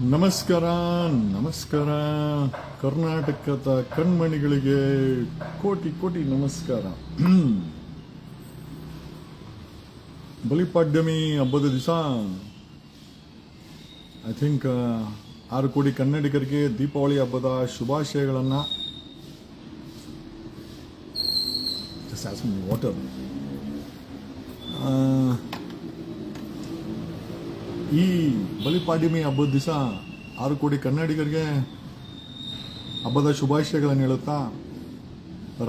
ನಮಸ್ಕಾರ ನಮಸ್ಕಾರ. ಕರ್ನಾಟಕದ ಕಣ್ಮಣಿಗಳಿಗೆ ಕೋಟಿ ಕೋಟಿ ನಮಸ್ಕಾರ. ಬಲಿಪಾಡ್ಯಮಿ ಹಬ್ಬದ ದಿವಸ. ಐ ಥಿಂಕ್ ಆರು ಕೋಟಿ ಕನ್ನಡಿಗರಿಗೆ ದೀಪಾವಳಿ ಹಬ್ಬದ ಶುಭಾಶಯಗಳನ್ನು. ವಾಟರ್ ಈ ಬಲಿಪಾಡ್ಯಮಿ ಹಬ್ಬದ ದಿವಸ ಆರು ಕೋಟಿ ಕನ್ನಡಿಗರಿಗೆ ಹಬ್ಬದ ಶುಭಾಶಯಗಳನ್ನು ಹೇಳುತ್ತಾ,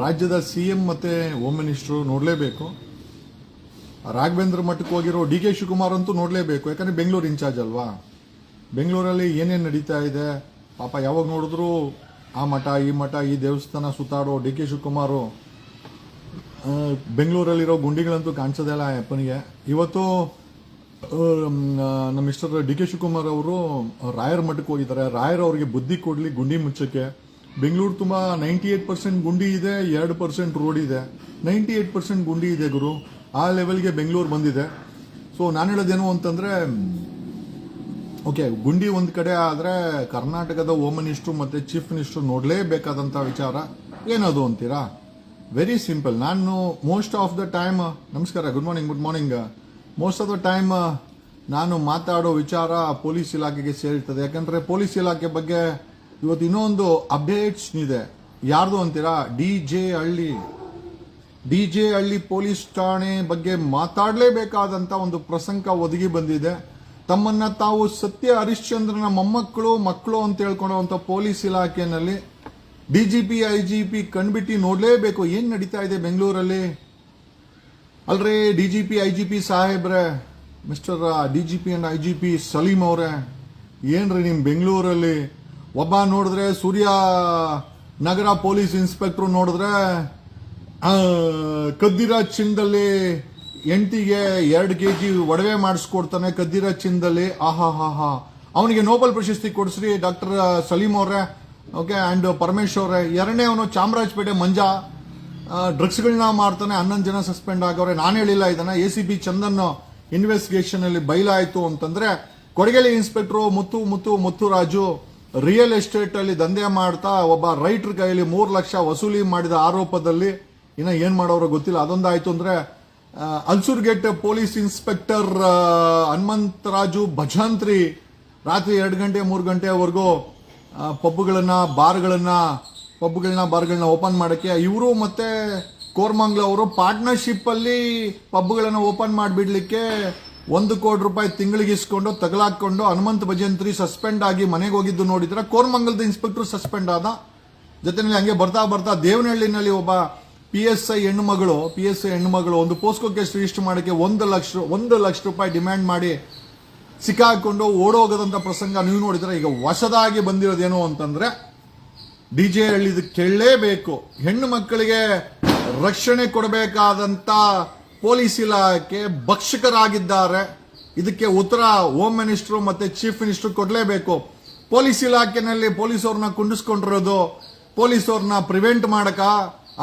ರಾಜ್ಯದ ಸಿ ಎಂ ಮತ್ತು ಹೋಮ್ ಮಿನಿಸ್ಟ್ರು ನೋಡಲೇಬೇಕು. ರಾಘವೇಂದ್ರ ಮಠಕ್ಕೆ ಹೋಗಿರೋ ಡಿ ಕೆ ಶಿವಕುಮಾರ್ ಅಂತೂ ನೋಡಲೇಬೇಕು. ಯಾಕಂದರೆ ಬೆಂಗಳೂರು ಇನ್ಚಾರ್ಜ್ ಅಲ್ವಾ? ಬೆಂಗಳೂರಲ್ಲಿ ಏನೇನು ನಡೀತಾ ಇದೆ? ಪಾಪ ಯಾವಾಗ ನೋಡಿದ್ರು ಆ ಮಠ, ಈ ಮಠ, ಈ ದೇವಸ್ಥಾನ ಸುತ್ತಾಡೋ ಡಿ ಕೆ ಶಿವಕುಮಾರು ಬೆಂಗಳೂರಲ್ಲಿರೋ ಗುಂಡಿಗಳಂತೂ ಕಾಣಿಸೋದೆಲ್ಲ ಅಪ್ಪನಿಗೆ. ಇವತ್ತು ನಮ್ಮ ಮಿಸ್ಟರ್ ಡಿ ಕೆ ಶಿವಕುಮಾರ್ ಅವರು ರಾಯರ್ ಮಠಕ್ಕೆ ಹೋಗಿದ್ದಾರೆ. ರಾಯರ್ ಅವರಿಗೆ ಬುದ್ಧಿ ಕೊಡಲಿ, ಗುಂಡಿ ಮುಚ್ಚಕ್ಕೆ. ಬೆಂಗಳೂರು ತುಂಬ ನೈಂಟಿ ಏಟ್ ಪರ್ಸೆಂಟ್ ಗುಂಡಿ ಇದೆ, ಎರಡು ಪರ್ಸೆಂಟ್ ರೋಡ್ ಇದೆ. ನೈಂಟಿ ಏಟ್ ಪರ್ಸೆಂಟ್ ಗುಂಡಿ ಇದೆ ಗುರು. ಆ ಲೆವೆಲ್ಗೆ ಬೆಂಗಳೂರು ಬಂದಿದೆ. ಸೊ ನಾನು ಹೇಳೋದೇನು ಅಂತಂದರೆ ಓಕೆ, ಗುಂಡಿ ಒಂದು ಕಡೆ ಆದರೆ ಕರ್ನಾಟಕದ ಹೋಮ್ ಮಿನಿಸ್ಟ್ರು ಮತ್ತು ಚೀಫ್ ಮಿನಿಸ್ಟ್ರು ನೋಡಲೇಬೇಕಾದಂಥ ವಿಚಾರ. ಏನದು ಅಂತೀರಾ? ವೆರಿ ಸಿಂಪಲ್ ನಾನು ಮೋಸ್ಟ್ ಆಫ್ ದ ಟೈಮ್ ನಮಸ್ಕಾರ good morning good morning most of the time ನಾನು ಮಾತಾಡೋ ವಿಚಾರ ಪೊಲೀಸ್ ಇಲಾಖೆಗೆ ಸೇರಿರ್ತದೆ. ಯಾಕಂದರೆ ಪೊಲೀಸ್ ಇಲಾಖೆ ಬಗ್ಗೆ ಇವತ್ತು ಇನ್ನೊಂದು ಅಪ್ಡೇಟ್ಸ್ ಇದೆ. ಯಾರ್ದು ಅಂತೀರಾ? D J Halli. D J Halli police ಠಾಣೆ ಬಗ್ಗೆ ಮಾತಾಡಲೇಬೇಕಾದಂತ ಒಂದು ಪ್ರಸಂಗ ಒದಗಿ ಬಂದಿದೆ. ತಮ್ಮನ್ನ ತಾವು ಸತ್ಯ ಹರಿಶ್ಚಂದ್ರನ ಮೊಮ್ಮಕ್ಕಳು, ಮಕ್ಕಳು ಅಂತ ಹೇಳ್ಕೊಳ್ಳುವಂತ ಪೊಲೀಸ್ ಇಲಾಖೆಯಲ್ಲಿ ಡಿಜಿಪಿ ಐಜಿಪಿ ಕಣ್ಬಿಟ್ಟು ನೋಡಲೇಬೇಕು. ಏನು ನಡೀತಾ ಇದೆ ಬೆಂಗಳೂರಲ್ಲಿ? ಅಲ್ರೇ ಜಿ ಪಿ ಸಾಹೇಬ್ರೆ, mister DGP and P Salim ಅವರೇ, ಏನ್ರಿ ನಿಮ್ಮ ಬೆಂಗಳೂರಲ್ಲಿ? ಒಬ್ಬ ನೋಡಿದ್ರೆ ಸೂರ್ಯ ನಗರ ಪೊಲೀಸ್ ಇನ್ಸ್ಪೆಕ್ಟರ್ ನೋಡಿದ್ರೆ ಕದ್ದಿರ ಚಿನ್ನದಲ್ಲಿ ಎಂಟಿಗೆ ಎರಡು ಕೆ ಜಿ ಒಡವೆ ಮಾಡಿಸ್ಕೊಡ್ತಾನೆ ಕದ್ದಿರ ಚಿನ್ನದಲ್ಲಿ ಆಹಾ, ಹಾ ಹಾ. ಅವನಿಗೆ ನೋಬೆಲ್ ಪ್ರಶಸ್ತಿ ಕೊಡಿಸ್ರಿ ಡಾಕ್ಟರ್ ಸಲೀಂ ಅವರೇ. ಓಕೆ ಅಂಡ್ ಪರಮೇಶ್ ಅವರೇ. ಎರಡನೇ ಅವನು ಚಾಮರಾಜಪೇಟೆ ಮಂಜ. ಡ್ರಗ್ಸ್ಗಳನ್ನ ಮಾಡ್ತಾನೆ, ಹನ್ನೊಂದು ಜನ ಸಸ್ಪೆಂಡ್ ಆಗವ್ರೆ ನಾನು ಹೇಳಿಲ್ಲ ಇದನ್ನ. A C B Chandan investigation ಅಲ್ಲಿ ಬಯಲಾಯಿತು ಅಂತಂದ್ರೆ, ಕೊಡಗೇಲಿ inspector Muthu Muthu, Mutturaju real estate ಅಲ್ಲಿ ದಂಧೆ ಮಾಡ್ತಾ, ಒಬ್ಬ ರೈಟರ್ ಕೈಯಲ್ಲಿ ಮೂರು ಲಕ್ಷ ವಸೂಲಿ ಮಾಡಿದ ಆರೋಪದಲ್ಲಿ, ಇನ್ನ ಏನ್ ಮಾಡೋರು ಗೊತ್ತಿಲ್ಲ. ಅದೊಂದಾಯ್ತು ಅಂದ್ರೆ ಅಲ್ಸೂರ್ ಅಲ್ಸೂರ್ಗೇಟ್ ಪೊಲೀಸ್ ಇನ್ಸ್ಪೆಕ್ಟರ್ ಹನುಮಂತ್ ಹನುಮಂತರಾಜು ಭಜಂತ್ರಿ ರಾತ್ರಿ ಎರಡು ಗಂಟೆ, ಮೂರು ಗಂಟೆವರೆಗೂ ಪಬ್ಗಳನ್ನ, ಬಾರ್ಗಳನ್ನ ಪಬ್ಗಳನ್ನ ಬಾರ್ಗಳನ್ನ ಓಪನ್ ಮಾಡೋಕ್ಕೆ, ಇವರು ಮತ್ತೆ ಕೋರ್ಮಂಗ್ಲ ಅವರು ಪಾರ್ಟ್ನರ್ಶಿಪ್ ಅಲ್ಲಿ ಪಬ್ಗಳನ್ನ ಓಪನ್ ಮಾಡಿಬಿಡ್ಲಿಕ್ಕೆ ಒಂದು ಕೋಟಿ ರೂಪಾಯಿ ತಿಂಗಳಿಗೆ ಇಸ್ಕೊಂಡು ತಗಲಾಕೊಂಡು ಹನುಮಂತ ಭಜಂತ್ರಿ ಸಸ್ಪೆಂಡ್ ಆಗಿ ಮನೆಗೆ ಹೋಗಿದ್ದು ನೋಡಿದ್ರೆ ಕೋರ್ಮಂಗಲದ ಇನ್ಸ್ಪೆಕ್ಟರ್ ಸಸ್ಪೆಂಡ್ ಆದ. ಜೊತೆನಲ್ಲಿ ಹಂಗೆ ಬರ್ತಾ ಬರ್ತಾ ದೇವನಹಳ್ಳಿನಲ್ಲಿ ಒಬ್ಬ ಪಿ ಎಸ್ ಐ ಹೆಣ್ಣುಮಗಳು ಪಿ ಎಸ್ ಐ ಹೆಣ್ಣುಮಗಳು ಒಂದು ಪೋಸ್ಕೋ ಕೇಸ್ ರಿಜಿಸ್ಟರ್ ಮಾಡೋಕ್ಕೆ ಒಂದು ಲಕ್ಷ ಒಂದು ಲಕ್ಷ ರೂಪಾಯಿ ಡಿಮ್ಯಾಂಡ್ ಮಾಡಿ ಸಿಕ್ಕಾಕೊಂಡು ಓಡೋಗದಂಥ ಪ್ರಸಂಗ ನೀವು ನೋಡಿದ್ರೆ ಈಗ ಹೊಸದಾಗಿ ಬಂದಿರೋದೇನು ಅಂತಂದ್ರೆ ಡಿ ಜೆ ಹೇಳಿದ ಕೇಳಲೇಬೇಕು. ಹೆಣ್ಣು ಮಕ್ಕಳಿಗೆ ರಕ್ಷಣೆ ಕೊಡಬೇಕಾದಂತ ಪೊಲೀಸ್ ಇಲಾಖೆ ಭಕ್ಷಕರಾಗಿದ್ದಾರೆ. ಇದಕ್ಕೆ ಉತ್ತರ ಹೋಮ್ ಮಿನಿಸ್ಟರ್ ಮತ್ತೆ ಚೀಫ್ ಮಿನಿಸ್ಟರ್ ಕೊಡಲೇಬೇಕು. ಪೊಲೀಸ್ ಇಲಾಖೆನಲ್ಲಿ ಪೊಲೀಸ್ ಅವ್ರನ್ನ ಕುಂಡಿಸ್ಕೊಂಡಿರೋದು ಪೊಲೀಸ್ ಅವ್ರನ್ನ ಪ್ರಿವೆಂಟ್ ಮಾಡಕ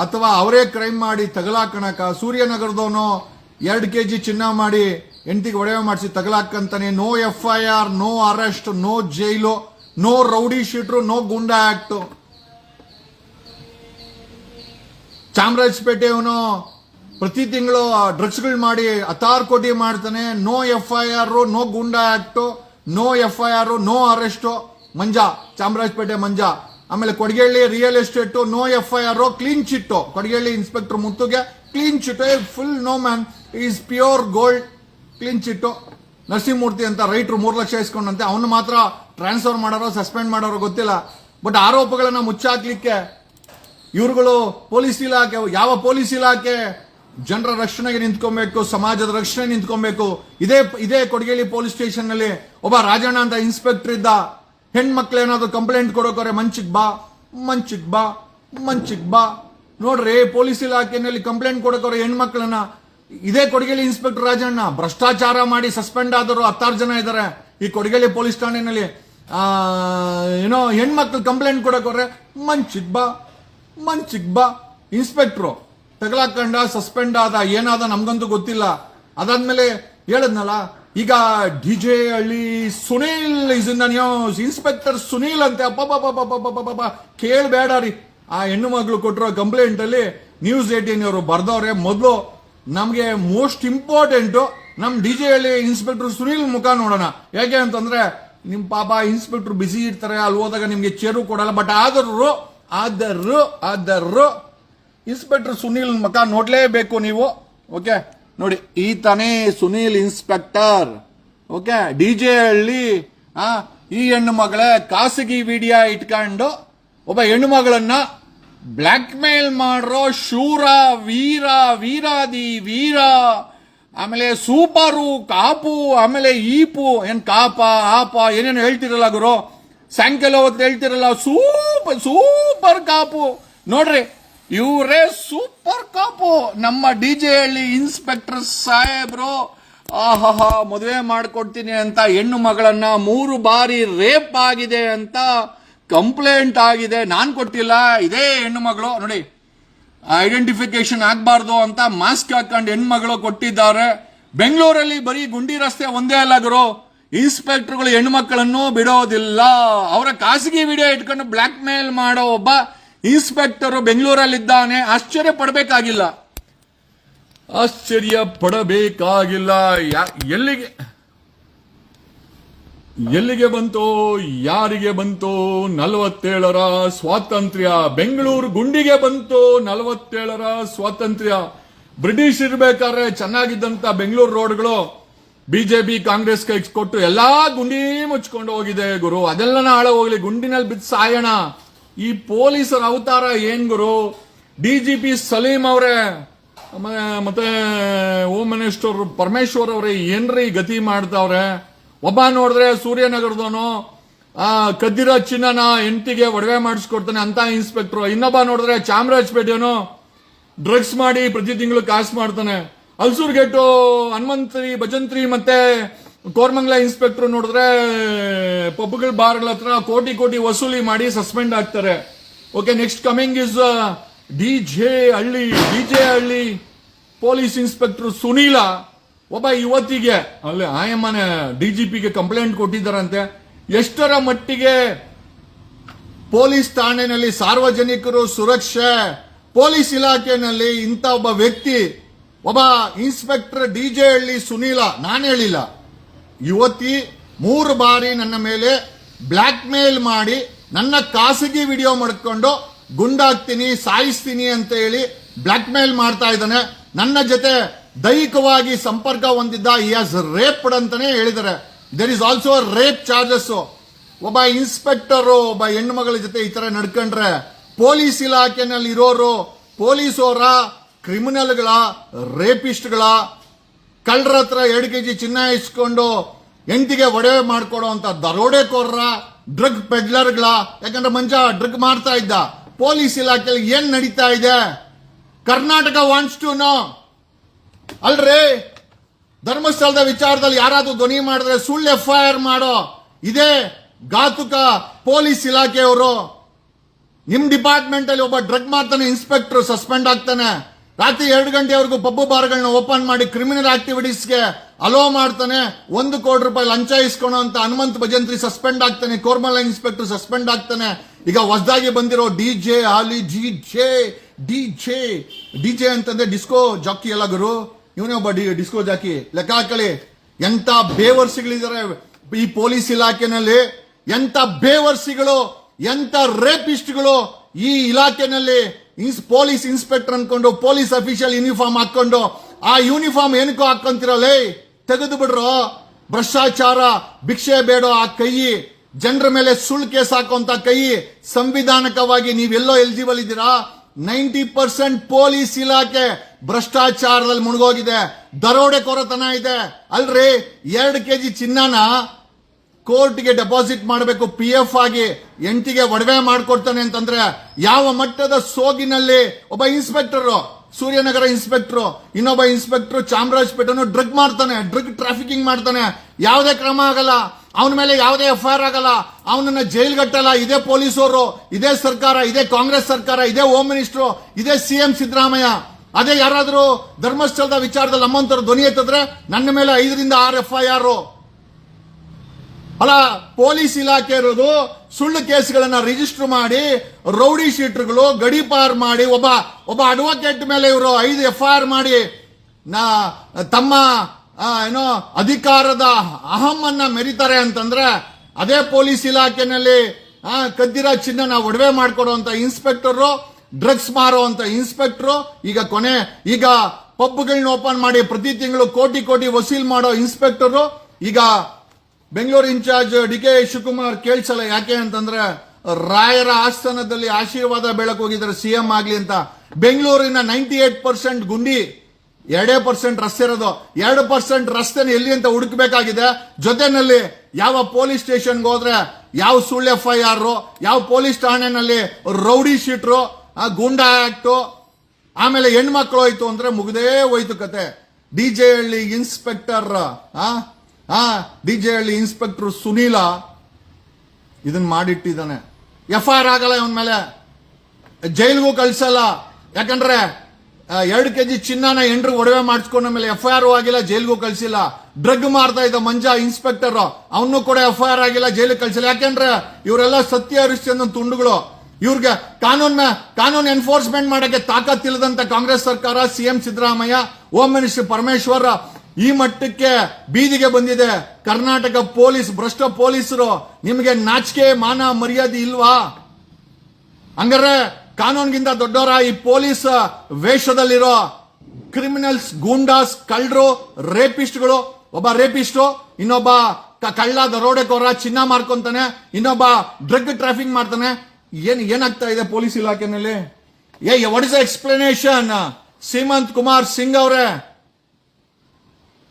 ಅಥವಾ ಅವರೇ ಕ್ರೈಮ್ ಮಾಡಿ ತಗಲಾಕಣಕ. ಸೂರ್ಯನಗರದವನು ಎರಡು ಕೆ ಜಿ ಚಿನ್ನ ಮಾಡಿ ಹೆಂಡತಿಗೆ ಒಡವೆ ಮಾಡಿಸಿ ತಗಲಾಕಂತಾನೆ. No F I R, no arrest, no jail, no rowdy sheeter, no goonda act. ಚಾಮರಾಜಪೇಟೆಯವನು ಪ್ರತಿ ತಿಂಗಳು ಡ್ರಗ್ಸ್ಗಳು ಮಾಡಿ ಹತ್ತಾರು ಕೋಟಿ ಮಾಡ್ತಾನೆ. No F I R no goonda act, no F I R no arrest, Manja, Chamarajpete Manja. ಆಮೇಲೆ Kodagalli real estate, no F I R clean chit. Kodagehalli inspector ಮುತ್ತುಗೆ, clean chit full no man, is pure gold, clean chit. Narasimhamurthy ಅಂತ writer ಮೂರು ಲಕ್ಷ ಇಸ್ಕೊಂಡಂತೆ, ಅವನು ಮಾತ್ರ transfer ಮಾಡೋರೋ, suspend ಮಾಡೋರೋ ಗೊತ್ತಿಲ್ಲ. But ಆರೋಪಗಳನ್ನ ಮುಚ್ಚಾಕ್ಲಿಕ್ಕೆ ಇವ್ರುಗಳು police ಇಲಾಖೆ, ಯಾವ police ಇಲಾಖೆ? ಜನರ ರಕ್ಷಣೆಗೆ ನಿಂತ್ಕೊಬೇಕು, ಸಮಾಜದ ರಕ್ಷಣೆ ನಿಂತ್ಕೊಬೇಕು. ಇದೇ ಇದೇ ಕೊಡಗೇಲಿ ಪೊಲೀಸ್ ಸ್ಟೇಷನ್ನಲ್ಲಿ ಒಬ್ಬ ರಾಜಣ್ಣ ಅಂತ ಇನ್ಸ್ಪೆಕ್ಟರ್ ಇದ್ದ. ಹೆಣ್ಮಕ್ಳು ಏನಾದ್ರು ಕಂಪ್ಲೇಂಟ್ ಕೊಡೋಕೋರೆ, ಮಂಚಿಗ್ ಬಾ ಮಂಚಿಗ್ ಬಾ ಮಂಚಿಗ್ ಬಾ. ನೋಡ್ರಿ, ಪೊಲೀಸ್ ಇಲಾಖೆನಲ್ಲಿ ಕಂಪ್ಲೇಂಟ್ ಕೊಡೋಕೋರೆ ಹೆಣ್ಮಕ್ಳನ್ನ. ಇದೇ ಕೊಡಗೇಲಿ ಇನ್ಸ್ಪೆಕ್ಟರ್ ರಾಜಣ್ಣ, ಭ್ರಷ್ಟಾಚಾರ ಮಾಡಿ ಸಸ್ಪೆಂಡ್ ಆದರು ಹತ್ತಾರು ಜನ ಇದ್ದಾರೆ ಈ ಕೊಡಗೇಲಿ ಪೊಲೀಸ್ ಠಾಣೆನಲ್ಲಿ ಏನೋ ಹೆಣ್ಮಕ್ಳು ಕಂಪ್ಲೇಂಟ್ ಕೊಡೋಕೋರೆ, ಮಂಚಿಗ್ ಬಾ ಮಂಚಿಗ್ ಬಾ ಇನ್ಸ್ಪೆಕ್ಟ್ರು. ತಗಲಾಕಂಡ ಸಸ್ಪೆಂಡ್ ಆದ, ಏನಾದ ನಮ್ಗಂತೂ ಗೊತ್ತಿಲ್ಲ. ಅದಾದ್ಮೇಲೆ ಹೇಳದ್ನಲ್ಲ, ಈಗ D J Halli Sunil is in news inspector Sunil ಅಂತೆ. ಅಪ್ಪ ಕೇಳಬೇಡ ರೀ. ಆ ಹೆಣ್ಣು ಮಗಳು ಕೊಟ್ಟಿರೋ ಕಂಪ್ಲೇಂಟ್ ಅಲ್ಲಿ ನ್ಯೂಸ್ ಏಟೀನ್ ಅವರು ಬರ್ದವ್ರೆ ಮೊದಲು. ನಮಗೆ ಮೋಸ್ಟ್ ಇಂಪಾರ್ಟೆಂಟ್ ನಮ್ D J Halli inspector Sunil ಮುಖ ನೋಡೋಣ. ಯಾಕೆ ಅಂತಂದ್ರೆ, ನಿಮ್ ಪಾಪ ಇನ್ಸ್ಪೆಕ್ಟರ್ ಬಿಸಿ ಇರ್ತಾರೆ, ಅಲ್ಲಿ ಹೋದಾಗ ನಿಮ್ಗೆ ಚೇರು ಕೊಡಲ್ಲ. ಬಟ್ ಆದರೂ ಆದರೂ ಆದರೂ ಇನ್ಸ್ಪೆಕ್ಟರ್ ಸುನೀಲ್ ಮಕ ನೋಡ್ಲೇಬೇಕು ನೀವು. ಓಕೆ? ನೋಡಿ ಈ ತಾನೇ Sunil inspector. Okay? D J Halli ಈ ಹೆಣ್ಣು ಮಗಳೇ ಖಾಸಗಿ ವಿಡಿಯೋ ಇಟ್ಕೊಂಡು ಒಬ್ಬ ಹೆಣ್ಣು ಮಗಳನ್ನ ಬ್ಲ್ಯಾಕ್ ಮೇಲ್ ಮಾಡ್ರೋ ಶೂರ, ವೀರ, ವೀರಾದಿ, ವೀರ, ಆಮೇಲೆ ಸೂಪರು, ಕಾಪು, ಆಮೇಲೆ ಈಪು, ಏನ್ ಕಾಪ, ಆಪ, ಏನೇನು ಹೇಳ್ತಿರಲ್ಲ ಗುರು. ಸಾಯಂಕಾಲ ಹೊತ್ತು ಹೇಳ್ತಿರಲ್ಲ ಸೂಪರ್ ಸೂಪರ್ ಕಾಪು. ನೋಡ್ರಿ, ಇವರೇ ಸೂಪರ್ ಕಾಪು. ನಮ್ಮ ಡಿ ಜೆ ಹಳ್ಳಿ ಇನ್ಸ್ಪೆಕ್ಟರ್ ಸಾಹೇಬ್ರು ಆಹಾ ಮದುವೆ ಮಾಡ್ಕೊಡ್ತೀನಿ ಅಂತ ಹೆಣ್ಣು ಮಗಳನ್ನ ಮೂರು ಬಾರಿ ರೇಪ್ ಆಗಿದೆ ಅಂತ ಕಂಪ್ಲೇಂಟ್ ಆಗಿದೆ. ನಾನು ಕೊಟ್ಟಿಲ್ಲ, ಇದೇ ಹೆಣ್ಣು ಮಗಳು. ನೋಡಿ ಐಡೆಂಟಿಫಿಕೇಶನ್ ಆಗಬಾರ್ದು ಅಂತ ಮಾಸ್ಕ್ ಹಾಕೊಂಡು ಹೆಣ್ಮಗಳು ಕೊಟ್ಟಿದ್ದಾರೆ. ಬೆಂಗಳೂರಲ್ಲಿ ಬರೀ ಗುಂಡಿ ರಸ್ತೆ ಒಂದೇ ಅಲ್ಲ ಗುರು. ಇನ್ಸ್ಪೆಕ್ಟರ್ಗಳು ಹೆಣ್ಮಕ್ಳನ್ನು ಬಿಡೋದಿಲ್ಲ. ಅವರ ಖಾಸಗಿ ವಿಡಿಯೋ ಇಟ್ಕೊಂಡು ಬ್ಲ್ಯಾಕ್ ಮೇಲ್ ಮಾಡೋ ಒಬ್ಬ ಇನ್ಸ್ಪೆಕ್ಟರ್ ಬೆಂಗಳೂರಲ್ಲಿದ್ದಾನೆ. ಆಶ್ಚರ್ಯ ಪಡಬೇಕಾಗಿಲ್ಲ. ಆಶ್ಚರ್ಯ ಪಡಬೇಕಾಗಿಲ್ಲ. ಎಲ್ಲಿಗೆ? ಎಲ್ಲಿಗೆ ಬಂತು, ಯಾರಿಗೆ ಬಂತು, ನಲವತ್ತೇಳರ ಸ್ವಾತಂತ್ರ್ಯ. ಬೆಂಗಳೂರು ಗುಂಡಿಗೆ ಬಂತು, ನಲವತ್ತೇಳರ ಸ್ವಾತಂತ್ರ್ಯ. ಬ್ರಿಟಿಷ್ ಇರ್ಬೇಕಾದ್ರೆ ಚೆನ್ನಾಗಿದ್ದಂತ ಬೆಂಗಳೂರು ರೋಡ್ಗಳು. ಬಿಜೆಪಿ, ಕಾಂಗ್ರೆಸ್ ಕೈ ಕೊಟ್ಟು ಎಲ್ಲಾ ಗುಂಡಿ ಮುಚ್ಕೊಂಡು ಹೋಗಿದೆ ಗುರು. ಅದೆಲ್ಲ ನಾಳೆ ಹೋಗ್ಲಿ, ಗುಂಡಿನಲ್ಲಿ ಬಿದ್ದು ಸಾಯೋಣ. ಈ ಪೊಲೀಸರ ಅವತಾರ ಏನ್ ಗುರು? ಡಿಜಿಪಿ ಸಲೀಂ ಅವರೇ ಮತ್ತೆ ಹೋಮ್ ಮಿನಿಸ್ಟರ್ ಪರಮೇಶ್ವರ್ ಅವರೇ, ಏನ್ರಿ ಗತಿ ಮಾಡ್ತಾವ್ರೆ? ಒಬ್ಬ ನೋಡಿದ್ರೆ ಸೂರ್ಯನಗರದವನು, ಆ ಕದ್ದಿರೋ ಚಿನ್ನನ ಹೆಂಡತಿಗೆ ಒಡವೆ ಮಾಡಿಸ್ಕೊಡ್ತಾನೆ ಅಂತ ಇನ್ಸ್ಪೆಕ್ಟರ್ ಇನ್ನೊಬ್ಬ ನೋಡಿದ್ರೆ ಚಾಮರಾಜಪೇಟೆಯವನು ಡ್ರಗ್ಸ್ ಮಾಡಿ ಪ್ರತಿ ತಿಂಗಳು ಕಾಸು ಮಾಡ್ತಾನೆ. ಹಲ್ಸೂರ್ಗೇಟು ಹನುಮಂತ್ರಿ, ಭಜಂತ್ರಿ ಮತ್ತೆ ಕೋರ್ಮಂಗ್ಲ ಇನ್ಸ್ಪೆಕ್ಟರ್ ನೋಡಿದ್ರೆ ಪಬ್ಗಳ ಬಾರ್ಗಳ ಹತ್ರ ಕೋಟಿ ಕೋಟಿ ವಸೂಲಿ ಮಾಡಿ ಸಸ್ಪೆಂಡ್ ಆಗ್ತಾರೆ. Okay, next coming is D J Halli, D J Halli police inspector Sunil, ಒಬ್ಬ ಯುವತಿಗೆ, ಅಲ್ಲಿ ಆಯಮ್ಮನೆ ಪಿಗೆ ಕಂಪ್ಲೇಂಟ್ ಕೊಟ್ಟಿದ್ದಾರಂತೆ. ಎಷ್ಟರ ಮಟ್ಟಿಗೆ ಪೊಲೀಸ್ ಠಾಣೆನಲ್ಲಿ ಸಾರ್ವಜನಿಕರು ಸುರಕ್ಷೆ, ಪೊಲೀಸ್ ಇಲಾಖೆಯಲ್ಲಿ ಇಂಥ ಒಬ್ಬ ವ್ಯಕ್ತಿ ಒಬ್ಬ inspector D J Halli Sunil, ನಾನು ಹೇಳಿಲ್ಲ. ಯುವತಿ ಮೂರು ಬಾರಿ ನನ್ನ ಮೇಲೆ ಬ್ಲ್ಯಾಕ್ ಮೇಲ್ ಮಾಡಿ ನನ್ನ ಖಾಸಗಿ ವಿಡಿಯೋ ಮಾಡ್ಕೊಂಡು, ಗುಂಡಾಗ್ತೀನಿ, ಸಾಯಿಸ್ತೀನಿ ಅಂತ ಹೇಳಿ ಬ್ಲ್ಯಾಕ್ ಮೇಲ್ ಮಾಡ್ತಾ ಇದ್ದಾನೆ. ನನ್ನ ಜೊತೆ ದೈಹಿಕವಾಗಿ ಸಂಪರ್ಕ ಹೊಂದಿದ್ದ ಈ ಆಸ್ ರೇಪ್ಡ್ ಅಂತಾನೆ ಹೇಳಿದ್ದಾರೆ. There is also rape charges ಒಬ್ಬ ಇನ್ಸ್ಪೆಕ್ಟರ್, ಒಬ್ಬ ಹೆಣ್ಣು ಮಗಳ ಜೊತೆ ಈ ತರ ನಡ್ಕೊಂಡ್ರೆ, ಪೊಲೀಸ್ ಇಲಾಖೆನಲ್ಲಿ ಇರೋರು ಪೊಲೀಸೋರ ಕ್ರಿಮಿನಲ್ಗಳ, ರೇಪಿಸ್ಟ್ಗಳ, ಕಳ್ಳರ ಹತ್ರ ಎರಡು ಕೆಜಿ ಚಿನ್ನ ಇಸ್ಕೊಂಡು ಎಂಟಿಗೆ ಒಡವೆ ಮಾಡ್ಕೊಡೋ ಅಂತ ದರೋಡೆಕೋರರ, ಡ್ರಗ್ ಪೆಡ್ಲರ್ಗಳ, ಯಾಕಂದ್ರೆ ಮಂಜ ಡ್ರಗ್ ಮಾಡ್ತಾ ಇದ್ದ. ಪೊಲೀಸ್ ಇಲಾಖೆಯಲ್ಲಿ ಏನ್ ನಡೀತಾ ಇದೆ? ಕರ್ನಾಟಕ ವಾಂಟ್ಸ್ ಟು ನೋ ಅಲ್ರಿ, ಧರ್ಮಸ್ಥಳದ ವಿಚಾರದಲ್ಲಿ ಯಾರಾದ್ರೂ ಧ್ವನಿ ಮಾಡಿದ್ರೆ ಸುಳ್ಳು ಎಫ್ ಐ ಆರ್ ಮಾಡೋ. ಇದೇ ಘಾತುಕ ಪೊಲೀಸ್ ಇಲಾಖೆಯವರು. ನಿಮ್ ಡಿಪಾರ್ಟ್ಮೆಂಟ್ ಅಲ್ಲಿ ಒಬ್ಬ ಡ್ರಗ್ ಮಾಡ್ತಾನೆ ಇನ್ಸ್ಪೆಕ್ಟರ್ ಸಸ್ಪೆಂಡ್ ಆಗ್ತಾನೆ. ರಾತ್ರಿ ಎರಡು ಗಂಟೆವರೆಗೂ ಪಬ್ಬು ಬಾರ್ಗಳನ್ನ ಓಪನ್ ಮಾಡಿ ಕ್ರಿಮಿನಲ್ ಆಕ್ಟಿವಿಟೀಸ್ಗೆ ಅಲೋ ಮಾಡ್ತಾನೆ, ಒಂದು ಕೋಟಿ ರೂಪಾಯಿ ಲಂಚ ಇಸ್ಕೊಳೋ ಅಂತ ಹನುಮಂತ್ ಭಜಂತ್ರಿ ಸಸ್ಪೆಂಡ್ ಆಗ್ತಾನೆ, ಕೋರ್ಮಲ್ ಇನ್ಸ್ಪೆಕ್ಟರ್ ಸಸ್ಪೆಂಡ್ ಆಗ್ತಾನೆ. ಈಗ ಹೊಸದಾಗಿ ಬಂದಿರೋ D J Halli G J, D J D J ಅಂತಂದ್ರೆ ಡಿಸ್ಕೋ ಜಾಕಿ ಎಲ್ಲ ಗುರು? ಇವನೇ ಒಬ್ಬ ಡಿಸ್ಕೋ ಜಾಕಿ. ಲೆಕ್ಕ ಹಾಕಳಿ ಎಂತ ಬೇವರ್ಸಿಗಳಿದ್ದಾರೆ ಈ ಪೊಲೀಸ್ ಇಲಾಖೆನಲ್ಲಿ ಎಂತ ಬೇವರ್ಸಿಗಳು ಎಂತ ರೇಪಿಸ್ಟ್ಗಳು ಈ ಇಲಾಖೆನಲ್ಲಿ ಇನ್ಸ್ ಪೊಲೀಸ್ ಇನ್ಸ್ಪೆಕ್ಟರ್ ಅನ್ಕೊಂಡು, ಪೊಲೀಸ್ ಅಫಿಷಿಯಲ್ ಯೂನಿಫಾರ್ಮ್ ಹಾಕೊಂಡು ಆ ಯೂನಿಫಾರ್ಮ್ ಏನಕ್ಕೋ ಹಾಕೊಂತಿರಲ್ಲ ತೆಗೆದು ಬಿಡ್ರೋ, ಭ್ರಷ್ಟಾಚಾರ, ಭಿಕ್ಷೆ ಬೇಡೋ ಆ ಕೈ, ಜನರ ಮೇಲೆ ಸುಳ್ಳು ಕೇಸ್ ಹಾಕುವಂತ ಕೈ, ಸಂವಿಧಾನಕವಾಗಿ ನೀವೆಲ್ಲೋ ಎಲಿಜಿಬಲ್ ಇದ್ದೀರಾ? ನೈಂಟಿ ಪರ್ಸೆಂಟ್ ಪೊಲೀಸ್ ಇಲಾಖೆ ಭ್ರಷ್ಟಾಚಾರದಲ್ಲಿ ಮುಳುಗೋಗಿದೆ. ದರೋಡೆ ಕೊರತನ ಇದೆ. ಅಲ್ರಿ, ಎರಡು ಕೆಜಿ ಚಿನ್ನನ ಕೋರ್ಟ್ಗೆ ಡೆಪಾಸಿಟ್ ಮಾಡಬೇಕು ಪಿ ಎಫ್ ಆಗಿ ಎಂಟಿಗೆ ಒಡವೆ ಮಾಡಿಕೊಡ್ತಾನೆ ಅಂತಂದ್ರೆ ಯಾವ ಮಟ್ಟದ ಸೋಗಿನಲ್ಲಿ ಒಬ್ಬ ಇನ್ಸ್ಪೆಕ್ಟರ್, ಸೂರ್ಯನಗರ ಇನ್ಸ್ಪೆಕ್ಟರ್, ಇನ್ನೊಬ್ಬ ಇನ್ಸ್ಪೆಕ್ಟರ್ ಚಾಮರಾಜಪೇಟನು ಡ್ರಗ್ ಮಾಡ್ತಾನೆ, ಡ್ರಗ್ ಟ್ರಾಫಿಕಿಂಗ್ ಮಾಡ್ತಾನೆ. ಯಾವುದೇ ಕ್ರಮ ಆಗಲ್ಲ, ಅವನ ಮೇಲೆ ಯಾವುದೇ ಎಫ್ ಐ ಆಗಲ್ಲ, ಅವನನ್ನ ಜೈಲ್ಗಟ್ಟಲ್ಲ. ಇದೇ ಪೊಲೀಸರು, ಇದೇ ಸರ್ಕಾರ, ಇದೇ ಕಾಂಗ್ರೆಸ್ ಸರ್ಕಾರ, ಇದೇ ಹೋಮ್ ಮಿನಿಸ್ಟರ್, ಇದೇ ಸಿ ಎಂ ಸಿದ್ದರಾಮಯ್ಯ. ಅದೇ ಯಾರಾದರೂ ಧರ್ಮಸ್ಥಳದ ವಿಚಾರದಲ್ಲಿ ನಮ್ಮಂತರ ಧ್ವನಿ ಎತ್ತಿದ್ರೆ ನನ್ನ ಮೇಲೆ ಐದರಿಂದ ಆರು ಎಫ್ ಐ ಆರ್. ಅಲ್ಲ, ಪೊಲೀಸ್ ಇಲಾಖೆ ಇರೋದು ಸುಳ್ಳು ಕೇಸ್ಗಳನ್ನ ರಿಜಿಸ್ಟರ್ ಮಾಡಿ, ರೌಡಿ ಶೀಟರ್ಗಳು ಗಡಿಪಾರ್ ಮಾಡಿ, ಒಬ್ಬ ಒಬ್ಬ ಅಡ್ವೊಕೇಟ್ ಮೇಲೆ ಇವರು ಐದು ಎಫ್ ಐ ಆರ್ ಮಾಡಿ, ನಾ, ತಮ್ಮ ಏನೋ ಅಧಿಕಾರದ ಅಹಮ್ಮನ್ನ ಮೆರಿತಾರೆ ಅಂತಂದ್ರೆ ಅದೇ ಪೊಲೀಸ್ ಇಲಾಖೆನಲ್ಲಿ ಕದ್ದಿರ ಕದ್ದಿರೋ ಚಿನ್ನನ ಒಡವೆ ಮಾಡ್ಕೊಡುವಂತ ಇನ್ಸ್ಪೆಕ್ಟರ್, ಡ್ರಗ್ಸ್ ಮಾರುವಂತ ಇನ್ಸ್ಪೆಕ್ಟರ್, ಈಗ ಕೊನೆ, ಈಗ ಪಬ್ಗಳನ್ನ ಓಪನ್ ಮಾಡಿ ಪ್ರತಿ ತಿಂಗಳು ಕೋಟಿ ಕೋಟಿ ವಸೂಲ್ ಮಾಡೋ ಇನ್ಸ್ಪೆಕ್ಟರ್, ಈಗ Bengaluru incharge D K Shivakumar ಕೇಳಿಸಲ್ಲ ಯಾಕೆ ಅಂತಂದ್ರೆ ರಾಯರ ಆಸ್ಥಾನದಲ್ಲಿ ಆಶೀರ್ವಾದ ಬೆಳಕು ಹೋಗಿದ್ದಾರೆ ಸಿಎಂ ಆಗ್ಲಿ ಅಂತ. ಬೆಂಗಳೂರಿನ ನೈಂಟಿ ಏಟ್ ಪರ್ಸೆಂಟ್ ಗುಂಡಿ, ಎರಡೇ ಪರ್ಸೆಂಟ್ ರಸ್ತೆ ಇರೋದು. ಎರಡು ಪರ್ಸೆಂಟ್ ರಸ್ತೆನ ಎಲ್ಲಿ ಅಂತ ಹುಡುಕಬೇಕಾಗಿದೆ. ಜೊತೆನಲ್ಲಿ ಯಾವ ಪೊಲೀಸ್ ಸ್ಟೇಷನ್ಗೆ ಹೋದ್ರೆ ಯಾವ ಸುಳ್ಳು ಎಫ್ ಐ ಆರ್ ಯಾವ ಪೊಲೀಸ್ ಠಾಣೆನಲ್ಲಿ ರೌಡಿ ಶೀಟ್ರು ಗೂಂಡಾ ಆಕ್ಟು, ಆಮೇಲೆ ಹೆಣ್ಮಕ್ಳು ಹೋಯ್ತು ಅಂದ್ರೆ ಮುಗ್ದೇ ಹೋಯ್ತು ಕತೆ. ಡಿ ಜೆ ಹಳ್ಳಿ ಇನ್ಸ್ಪೆಕ್ಟರ್, ಆ? D J Halli inspector Sunil ಇದನ್ನ ಮಾಡಿಟ್ಟಿದ್ದಾನೆ. ಎಫ್ ಐ ಆರ್ ಆಗಲ್ಲ ಇವನ್ ಮೇಲೆ. ಜೈಲ್ಗೂ ಕಳ್ಸಲ್ಲ. ಯಾಕಂದ್ರೆ ಎರಡು ಕೆಜಿ ಚಿನ್ನನ ಎಂಡ್ರು ಒಡವೆ ಮಾಡಿಸ್ಕೊಂಡ ಮೇಲೆ ಎಫ್ ಐ ಆರ್ ಆಗಿಲ್ಲ, ಜೈಲ್ಗೂ ಕಳ್ಸಿಲ್ಲ. ಡ್ರಗ್ ಮಾರ್ತಾ ಇದ್ದ ಮಂಜ ಇನ್ಸ್ಪೆಕ್ಟರ್ ಅವನು ಕೂಡ ಎಫ್ ಐ ಆರ್ ಆಗಿಲ್ಲ, ಜೈಲಿಗೆ ಕಳಿಸಿಲ್ಲ. ಯಾಕಂದ್ರೆ, ಇವರೆಲ್ಲ ಸತ್ಯ ಹರಿಶ್ಚಂದ್ರನ್ ತುಂಡುಗಳು. ಇವ್ರಿಗೆ ಕಾನೂನ್, ಕಾನೂನು ಎನ್ಫೋರ್ಸ್ಮೆಂಟ್ ಮಾಡಕ್ಕೆ ತಾಕತ್ತಿಲ್ಲದಂತ ಕಾಂಗ್ರೆಸ್ ಸರ್ಕಾರ CM Siddaramaiah home minister Parameshwar ಈ ಮಟ್ಟಕ್ಕೆ ಬೀದಿಗೆ ಬಂದಿದೆ. ಕರ್ನಾಟಕ ಪೊಲೀಸ್, ಭ್ರಷ್ಟ ಪೊಲೀಸರು, ನಿಮಗೆ ನಾಚಿಕೆ, ಮಾನ, ಮರ್ಯಾದೆ ಇಲ್ವಾ? ಹಂಗಾರೆ ಕಾನೂನಿಗಿಂತ ದೊಡ್ಡವರ ಈ ಪೊಲೀಸ್ ವೇಷದಲ್ಲಿರೋ ಕ್ರಿಮಿನಲ್ಸ್, ಗೂಂಡಾಸ್, ಕಳ್ಳರು, ರೇಪಿಸ್ಟ್ಗಳು, ಒಬ್ಬ ರೇಪಿಸ್ಟು, ಇನ್ನೊಬ್ಬ ಕಳ್ಳ ದರೋಡೆಕೋರ ಚಿನ್ನ ಮಾರ್ಕೊಂತಾನೆ, ಇನ್ನೊಬ್ಬ ಡ್ರಗ್ ಟ್ರಾಫಿಕ್ ಮಾಡ್ತಾನೆ. ಏನ್, ಏನಾಗ್ತಾ ಇದೆ ಪೊಲೀಸ್ ಇಲಾಖೆನಲ್ಲಿ? ಏ what is explanation Seemanth Kumar Singh ಅವರೇ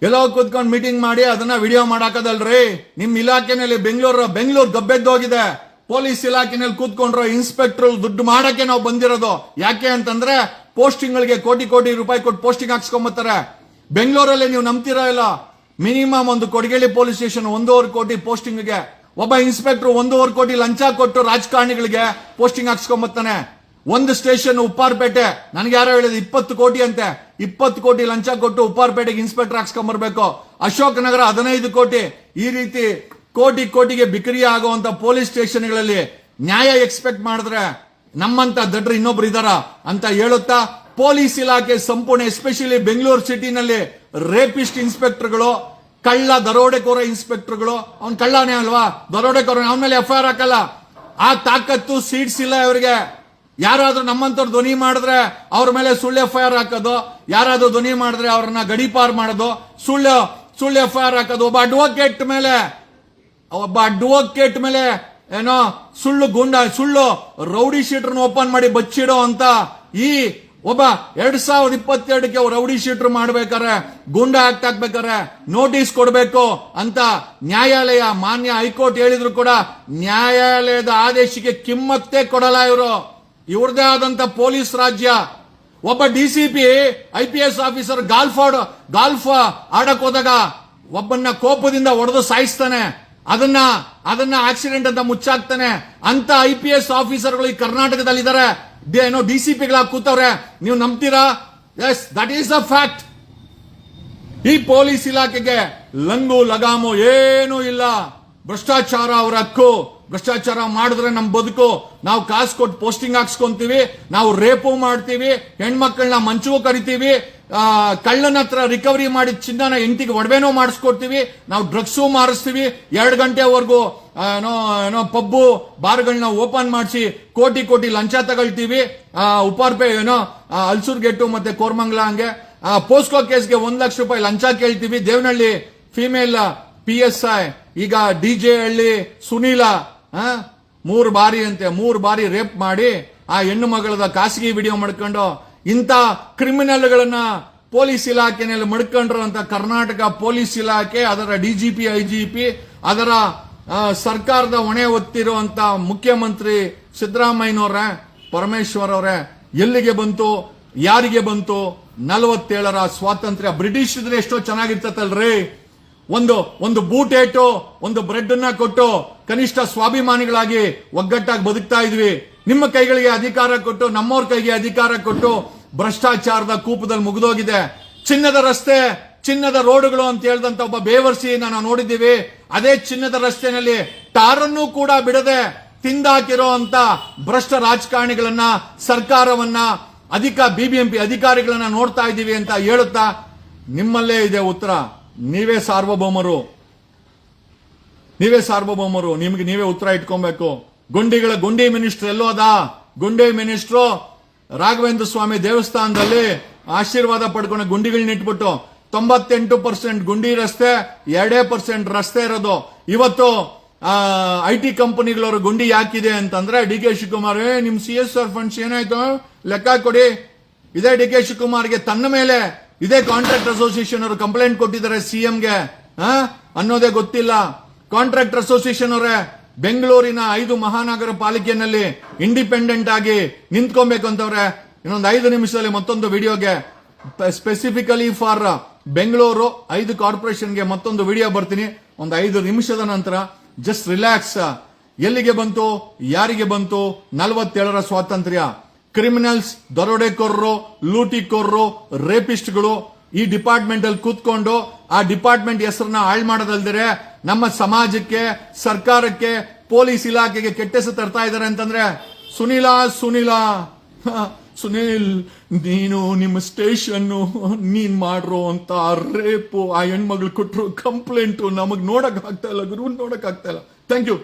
ಎಲ್ಲೋ ಕೂತ್ಕೊಂಡು ಮೀಟಿಂಗ್ ಮಾಡಿ ಅದನ್ನ ವಿಡಿಯೋ ಮಾಡಾಕದಲ್ರಿ? ನಿಮ್ ಇಲಾಖೆನಲ್ಲಿ ಬೆಂಗಳೂರು ಬೆಂಗಳೂರು ಗಬ್ಬೆದ್ದೋಗಿದೆ ಪೊಲೀಸ್ ಇಲಾಖೆನಲ್ಲಿ ಕೂತ್ಕೊಂಡ್ರು ಇನ್ಸ್ಪೆಕ್ಟರ್ ದುಡ್ಡು ಮಾಡಕ್ಕೆ ನಾವು ಬಂದಿರೋದು. ಯಾಕೆ ಅಂತಂದ್ರೆ ಪೋಸ್ಟಿಂಗ್ ಗಳಿಗೆ ಕೋಟಿ ಕೋಟಿ ರೂಪಾಯಿ ಕೊಟ್ಟು ಪೋಸ್ಟಿಂಗ್ ಹಾಕ್ಸ್ಕೊಂಬತ್ತಾರೆ. ಬೆಂಗಳೂರಲ್ಲಿ ನೀವು ನಂಬ್ತಿರೋ ಇಲ್ಲ? ಮಿನಿಮಮ್ ಒಂದು ಕೊಡಗೇಳಿ ಪೊಲೀಸ್ ಸ್ಟೇಷನ್ ಒಂದೂವರೆ ಕೋಟಿ ಪೋಸ್ಟಿಂಗ್ಗೆ. ಒಬ್ಬ ಇನ್ಸ್ಪೆಕ್ಟರ್ ಒಂದೂವರೆ ಕೋಟಿ ಲಂಚ ಕೊಟ್ಟು ರಾಜಕಾರಣಿಗಳಿಗೆ ಪೋಸ್ಟಿಂಗ್ ಹಾಕ್ಸ್ಕೊಂಬತ್ತಾನೆ. ಒಂದು ಸ್ಟೇಷನ್ ಉಪ್ಪಾರ್ಪೇಟೆ. ನನಗೆ ಯಾರೋ ಹೇಳಿದ ಇಪ್ಪತ್ತು ಕೋಟಿ ಅಂತೆ. ಇಪ್ಪತ್ತು ಕೋಟಿ ಲಂಚ ಕೊಟ್ಟು ಉಪ್ಪಾರ್ಪೇಟೆಗೆ ಇನ್ಸ್ಪೆಕ್ಟರ್ ಹಾಕ್ಸ್ಕೊಂಬರ್ಬೇಕು ಅಶೋಕ್ ನಗರ ಹದಿನೈದು ಕೋಟಿ. ಈ ರೀತಿ ಕೋಟಿ ಕೋಟಿಗೆ ಬಿಕ್ರಿ ಆಗುವಂತ ಪೊಲೀಸ್ ಸ್ಟೇಷನ್ಗಳಲ್ಲಿ ನ್ಯಾಯ ಎಕ್ಸ್ಪೆಕ್ಟ್ ಮಾಡಿದ್ರೆ ನಮ್ಮಂತ ದಡ್ರು ಇನ್ನೊಬ್ರು ಇದಾರ ಅಂತ ಹೇಳುತ್ತಾ, ಪೊಲೀಸ್ ಇಲಾಖೆ ಸಂಪೂರ್ಣ, ಎಸ್ಪೆಷಲಿ ಬೆಂಗಳೂರು ಸಿಟಿನಲ್ಲಿ ರೇಪಿಸ್ಟ್ ಇನ್ಸ್ಪೆಕ್ಟರ್ಗಳು, ಕಳ್ಳ ದರೋಡೆಕೋರ ಇನ್ಸ್ಪೆಕ್ಟರ್ಗಳು, ಅವ್ನ ಕಳ್ಳನೇ ಅಲ್ವಾ? ದರೋಡೆಕೋರ ಅವನ ಮೇಲೆ ಎಫ್ ಐ ಆರ್ ಹಾಕಲ್ಲ. ಆ ತಾಕತ್ತು, ಸೀಟ್ಸ್ ಇಲ್ಲ ಇವರಿಗೆ. ಯಾರಾದ್ರೂ ನಮ್ಮಂತವ್ರು ಧ್ವನಿ ಮಾಡಿದ್ರೆ ಅವ್ರ ಮೇಲೆ ಸುಳ್ಳು ಎಫ್ ಐ ಆರ್ ಹಾಕೋದು, ಯಾರಾದರೂ ಧ್ವನಿ ಮಾಡಿದ್ರೆ ಅವ್ರನ್ನ ಗಡೀಪಾರ್ ಮಾಡೋದು, ಸುಳ್ಳು ಸುಳ್ಳು ಎಫ್ ಐ ಆರ್ ಹಾಕೋದು. ಒಬ್ಬ ಅಡ್ವೊಕೇಟ್ ಮೇಲೆ, ಒಬ್ಬ ಅಡ್ವೊಕೇಟ್ ಮೇಲೆ ಏನೋ ಸುಳ್ಳು ಗುಂಡ, ಸುಳ್ಳು ರೌಡಿ ಶೀಟರ್ನ ಓಪನ್ ಮಾಡಿ ಬಚ್ಚಿಡೋ ಅಂತ ಈ ಒಬ್ಬ ಎರಡ್ ಸಾವಿರದ ಇಪ್ಪತ್ತೆರಡಕ್ಕೆ ರೌಡಿ ಶೀಟರ್ ಮಾಡ್ಬೇಕಾರೆ ಗುಂಡ ಆಕ್ಟ್ ಹಾಕ್ಬೇಕಾರೆ ನೋಟಿಸ್ ಕೊಡಬೇಕು ಅಂತ ನ್ಯಾಯಾಲಯ, ಮಾನ್ಯ ಹೈಕೋರ್ಟ್ ಹೇಳಿದ್ರು ಕೂಡ ನ್ಯಾಯಾಲಯದ ಆದೇಶಕ್ಕೆ ಕಿಮ್ಮತ್ತೇ ಕೊಡಲ್ಲ ಇವರು. ಇವ್ರದೇ ಆದಂತ ಪೊಲೀಸ್ ರಾಜ್ಯ. ಒಬ್ಬ D C P, I P S officer golf golf ಆಡಕ್ ಹೋದಾಗ ಒಬ್ಬನ್ನ ಕೋಪದಿಂದ ಹೊಡೆದು ಸಾಯಿಸ್ತಾನೆ. ಅದನ್ನ ಅದನ್ನ ಆಕ್ಸಿಡೆಂಟ್ ಅಂತ ಮುಚ್ಚಾಕ್ತಾನೆ. ಅಂತ ಐ ಪಿ ಎಸ್ ಆಫೀಸರ್ಗಳು ಈ ಕರ್ನಾಟಕದಲ್ಲಿ ಇದಾರೆ ಏನೋ ಡಿ ಸಿ ಪಿಗಳಾಗಿ ಕೂತವ್ರೆ, ನೀವು ನಂಬ್ತೀರಾ? Yes that is a fact ಈ ಪೊಲೀಸ್ ಇಲಾಖೆಗೆ ಲಂಗು ಲಗಾಮು ಏನೂ ಇಲ್ಲ. ಭ್ರಷ್ಟಾಚಾರ ಅವರ ಹಕ್ಕು. ಭ್ರಷ್ಟಾಚಾರ ಮಾಡಿದ್ರೆ ನಮ್ಮ ಬದುಕು. ನಾವು ಕಾಸು ಕೊಟ್ಟು ಪೋಸ್ಟಿಂಗ್ ಹಾಕ್ಸ್ಕೊಂತೀವಿ, ನಾವು ರೇಪು ಮಾಡ್ತೀವಿ, ಹೆಣ್ಮಕ್ಳನ್ನ ಮಂಚುವು ಕರಿತೀವಿ ಕಳ್ಳನ ಹತ್ರ ರಿಕವರಿ ಮಾಡಿದ ಚಿನ್ನನ ಎಂಟಿಗೆ ಒಡವೆನೂ ಮಾಡಿಸ್ಕೊಡ್ತೀವಿ, ನಾವು ಡ್ರಗ್ಸು ಮಾರಿಸ್ತೀವಿ, ಎರಡು ಗಂಟೆವರೆಗೂ ಏನೋ ಏನೋ ಪಬ್ಬು ಬಾರ್ಗಳನ್ನ ಓಪನ್ ಮಾಡಿಸಿ ಕೋಟಿ ಕೋಟಿ ಲಂಚ ತಗೊಳ್ತೀವಿ ಉಪಾರ್ಪೆ ಏನೋ ಅಲ್ಸೂರ್ ಗೆಟ್ಟು ಮತ್ತೆ ಕೋರ್ಮಂಗ್ಲ ಹಂಗೆ ಪೋಸ್ಕೋ ಕೇಸ್ಗೆ ಒಂದ್ ಲಕ್ಷ ರೂಪಾಯಿ ಲಂಚ ಕೇಳ್ತೀವಿ, Devanahalli female P S I, ಈಗ ಡಿ ಜೆ ಹಳ್ಳಿ ಸುನೀಲ ಮೂರು ಬಾರಿ ಅಂತೆ, ಮೂರು ಬಾರಿ ರೇಪ್ ಮಾಡಿ ಆ ಹೆಣ್ಣು ಮಗಳದ ಖಾಸಗಿ ವಿಡಿಯೋ ಮಾಡ್ಕೊಂಡು ಇಂಥ ಕ್ರಿಮಿನಲ್ಗಳನ್ನ ಪೊಲೀಸ್ ಇಲಾಖೆನಲ್ಲಿ ಮಡ್ಕೊಂಡ್ರು ಅಂತ ಕರ್ನಾಟಕ ಪೊಲೀಸ್ ಇಲಾಖೆ, ಅದರ ಡಿಜಿಪಿ, ಐಜಿಪಿ, ಅದರ ಸರ್ಕಾರದ ಹೊಣೆ ಹೊತ್ತಿರುವಂತ ಮುಖ್ಯಮಂತ್ರಿ ಸಿದ್ದರಾಮಯ್ಯನವ್ರೆ, ಪರಮೇಶ್ವರ್ ಅವರೇ, ಎಲ್ಲಿಗೆ ಬಂತು, ಯಾರಿಗೆ ಬಂತು, ನಲವತ್ತೇಳರ ಸ್ವಾತಂತ್ರ್ಯ ಬ್ರಿಟಿಷ್ ಎಷ್ಟೋ ಚೆನ್ನಾಗಿರ್ತತಲ್ರಿ ಒಂದು ಒಂದು ಬೂಟ್ ಏಟು ಒಂದು ಬ್ರೆಡ್ ಅನ್ನ ಕೊಟ್ಟು ಕನಿಷ್ಠ ಸ್ವಾಭಿಮಾನಿಗಳಾಗಿ ಒಗ್ಗಟ್ಟಾಗಿ ಬದುಕ್ತಾ ಇದ್ವಿ. ನಿಮ್ಮ ಕೈಗಳಿಗೆ ಅಧಿಕಾರ ಕೊಟ್ಟು, ನಮ್ಮವ್ರ ಕೈಗೆ ಅಧಿಕಾರ ಕೊಟ್ಟು ಭ್ರಷ್ಟಾಚಾರದ ಕೂಪದಲ್ಲಿ ಮುಗಿದೋಗಿದೆ. ಚಿನ್ನದ ರಸ್ತೆ, ಚಿನ್ನದ ರೋಡ್ಗಳು ಅಂತ ಹೇಳಿದಂತ ಒಬ್ಬ ಬೇವರ್ಸಿ ನಾನು ನೋಡಿದ್ದೀವಿ. ಅದೇ ಚಿನ್ನದ ರಸ್ತೆನಲ್ಲಿ ಟಾರನ್ನು ಕೂಡ ಬಿಡದೆ ತಿಂದಾಕಿರೋ ಅಂತ ಭ್ರಷ್ಟ ರಾಜಕಾರಣಿಗಳನ್ನ, ಸರ್ಕಾರವನ್ನ, ಅಧಿಕ ಬಿಬಿಎಂಪಿ ಅಧಿಕಾರಿಗಳನ್ನ ನೋಡ್ತಾ ಇದ್ದೀವಿ ಅಂತ ಹೇಳುತ್ತಾ ನಿಮ್ಮಲ್ಲೇ ಇದೆ ಉತ್ತರ. ನೀವೇ ಸಾರ್ವಭೌಮರು. ನೀವೇ ಸಾರ್ವಭೌಮರು ನಿಮ್ಗೆ ನೀವೇ ಉತ್ತರ ಇಟ್ಕೊಬೇಕು. ಗುಂಡಿಗಳ ಗುಂಡಿ ಮಿನಿಸ್ಟರ್ ಎಲ್ಲೋ ಅದ ಗುಂಡಿ ಮಿನಿಸ್ಟ್ರು ರಾಘವೇಂದ್ರ ಸ್ವಾಮಿ ದೇವಸ್ಥಾನದಲ್ಲಿ ಆಶೀರ್ವಾದ ಪಡ್ಕೊಂಡು ಗುಂಡಿಗಳನ್ನ ಇಟ್ಬಿಟ್ಟು ತೊಂಬತ್ತೆಂಟು ಪರ್ಸೆಂಟ್ ಗುಂಡಿ ರಸ್ತೆ ಎರಡೇ ಪರ್ಸೆಂಟ್ ರಸ್ತೆ ಇರೋದು. ಇವತ್ತು ಐ ಟಿ ಕಂಪನಿಗಳವರು ಗುಂಡಿ ಯಾಕಿದೆ ಅಂತಂದ್ರೆ ಡಿ ಕೆ ಶಿವಕುಮಾರ್ "ಏ, ನಿಮ್ ಸಿ ಎಸ್ ಆರ್ ಫಂಡ್ಸ್ ಏನಾಯ್ತು? ಲೆಕ್ಕ ಕೊಡಿ. ಇದೇ ಡಿ ಕೆ ಶಿವಕುಮಾರ್ಗೆ ತನ್ನ ಮೇಲೆ ಇದೇ ಕಾಂಟ್ರಾಕ್ಟ್ ಅಸೋಸಿಯೇಷನ್ ಅವರು ಕಂಪ್ಲೇಂಟ್ ಕೊಟ್ಟಿದ್ದಾರೆ ಸಿಎಂಗೆ ಅನ್ನೋದೇ ಗೊತ್ತಿಲ್ಲ. ಕಾಂಟ್ರಾಕ್ಟ್ ಅಸೋಸಿಯೇಷನ್ ಅವರೇ, ಬೆಂಗಳೂರಿನ ಐದು ಮಹಾನಗರ ಪಾಲಿಕೆಯಲ್ಲಿ ಇಂಡಿಪೆಂಡೆಂಟ್ ಆಗಿ ನಿಂತ್ಕೊಬೇಕು ಅಂತವ್ರೆ. ಇನ್ನೊಂದು ಐದು ನಿಮಿಷದಲ್ಲಿ ಮತ್ತೊಂದು ವಿಡಿಯೋಗೆ ಸ್ಪೆಸಿಫಿಕಲಿ ಫಾರ್ ಬೆಂಗಳೂರು ಐದು ಕಾರ್ಪೊರೇಷನ್ಗೆ ಮತ್ತೊಂದು ವಿಡಿಯೋ ಬರ್ತೀನಿ. ಒಂದು ಐದು ನಿಮಿಷದ ನಂತರ ಜಸ್ಟ್ ರಿಲ್ಯಾಕ್ಸ್ ಎಲ್ಲಿಗೆ ಬಂತು? ಯಾರಿಗೆ ಬಂತು? ನಲವತ್ತೇಳರ ಸ್ವಾತಂತ್ರ್ಯ. ಕ್ರಿಮಿನಲ್ಸ್ ದರೋಡೆಕೋರರು, ಲೂಟಿಕೋರರು ರೇಪಿಸ್ಟ್ಗಳು ಈ ಡಿಪಾರ್ಟ್ಮೆಂಟ್ ಅಲ್ಲಿ ಕೂತ್ಕೊಂಡು ಆ ಡಿಪಾರ್ಟ್ಮೆಂಟ್ ಹೆಸರನ್ನ ಹಾಳು ಮಾಡೋದಲ್ದಿರೆ ನಮ್ಮ ಸಮಾಜಕ್ಕೆ, ಸರ್ಕಾರಕ್ಕೆ, ಪೊಲೀಸ್ ಇಲಾಖೆಗೆ ಕೆಟ್ಟ ಹೆಸರು ತರ್ತಾ ಇದ್ದಾರೆ ಅಂತಂದ್ರೆ, ಸುನಿಲ, ಸುನಿಲ್ ಸುನೀಲ್, ನೀನು ನಿಮ್ಮ ಸ್ಟೇಷನ್ ನೀನ್ ಮಾಡ್ರೋ ಅಂತ ರೇಪು ಆ ಹೆಣ್ಮಗಳು ಕೊಟ್ಟರು ಕಂಪ್ಲೇಂಟು ನಮಗ್ ನೋಡಕ್ ಆಗ್ತಾ ಇಲ್ಲ, ಗುರು ನೋಡಕ್ ಆಗ್ತಾ ಇಲ್ಲ. Thank you